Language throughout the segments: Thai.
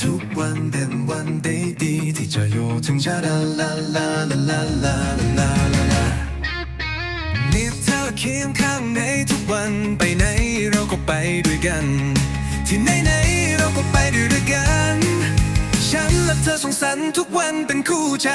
ทุกวันเป็นวันดีดีที่จะอยู่ถึงจะลาลาลาลาลาลาลาลาลานี่เธอเคียงข้างในทุกวันไปไหนเราก็ไปด้วยกัน ที่ไหนไหนเราก็ไปด้วยกัน ฉันและเธอสองสรรค์ทุกวันเป็นคู่ใจ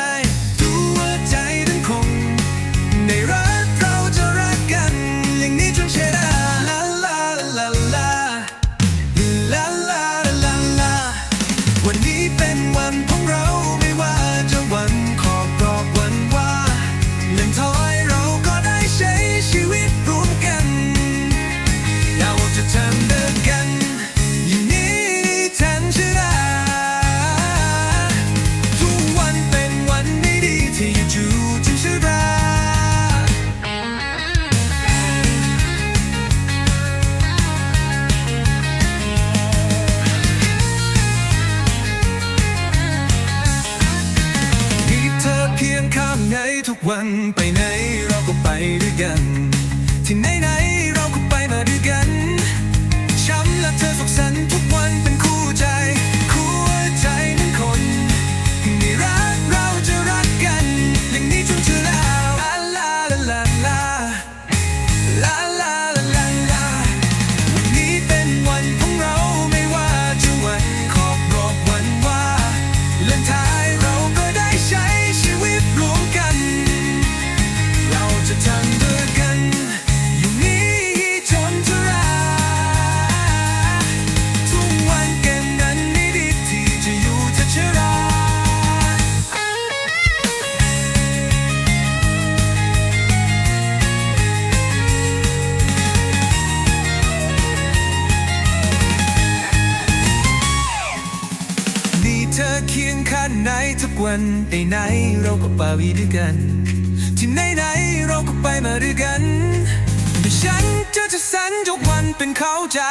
ทุกวันไปไหนเราก็ไปด้วยกัน ที่ไหนไหนๆเราก็ไปมาด้วยกัน ช้ำและเธอสุขสันทุกวันเป็นคู่ใจ คู่ใจหนั้นคนนี่รักเราจะรักกัน อย่างนี้จนเธอแล้วลาลาลาลาลาลาลาลาลาวันนี้เป็นวันของเราไม่ว่าจะวันขอบรอบวันว่าเล่นทาย ธอเคียงข้างในทุกวันไปไหนเราก็ไปด้วยกัน ที่ไหนไหนเราก็ไปมาด้วยกันแต่ฉันจะจะสันทุกวันเป็นเข้าใจ